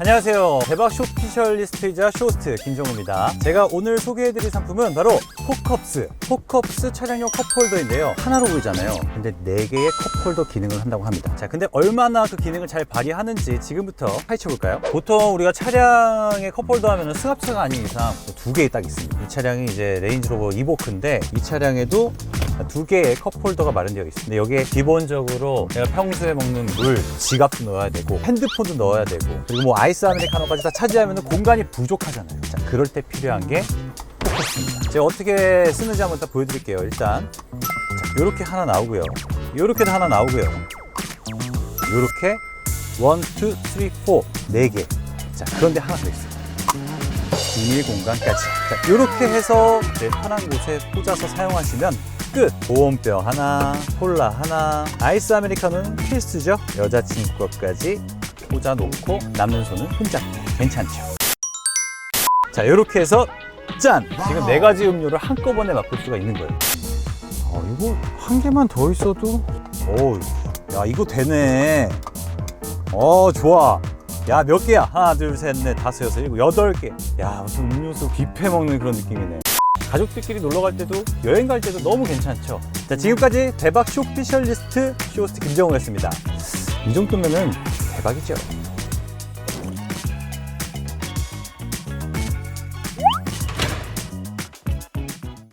안녕하세요. 대박 쇼피셜리스트이자 쇼호스트 김정우입니다. 제가 오늘 소개해드릴 상품은 바로 포컵스. 포컵스 차량용 컵홀더인데요. 하나로 보이잖아요. 근데 4개의 컵홀더 기능을 한다고 합니다. 자, 근데 얼마나 그 기능을 잘 발휘하는지 지금부터 파헤쳐볼까요? 보통 우리가 차량에 컵홀더 하면 승합차가 아닌 이상 두 개 딱 있습니다. 이 차량이 이제 레인지로버 이보크인데 이 차량에도 두 개의 컵홀더가 마련되어 있습니다. 여기에 기본적으로 내가 평소에 먹는 물, 지갑도 넣어야 되고 핸드폰도 넣어야 되고 그리고 뭐 아이스 아메리카노까지 다 차지하면 공간이 부족하잖아요. 자, 그럴 때 필요한 게 포커스입니다. 제가 어떻게 쓰는지 한번 딱 보여드릴게요. 일단 자, 이렇게 하나 나오고요. 이렇게도 하나 나오고요. 이렇게 원, 투, 쓰리, 포네 개. 자, 그런데 하나 더 있어요. 비밀 공간까지. 자, 이렇게 해서 내 편한 곳에 꽂아서 사용하시면 끝! 보온병 하나, 콜라 하나, 아이스 아메리카노는 필수죠. 여자친구 것까지 꽂아놓고 남는 손은 흠잡기. 괜찮죠? 자, 이렇게 해서 짠! 지금 네 가지 음료를 한꺼번에 맛볼 수가 있는 거예요. 어, 이거 한 개만 더 있어도, 오, 야, 이거 되네. 어, 좋아. 야, 몇 개야? 하나, 둘, 셋, 넷, 다섯, 여섯, 일곱, 여덟 개. 야, 무슨 음료수 뷔페 먹는 그런 느낌이네. 가족들끼리 놀러 갈 때도 여행 갈 때도 너무 괜찮죠. 자, 지금까지 대박 쇼피셜리스트 쇼호스트 김정우였습니다. 이 정도면은 대박이죠.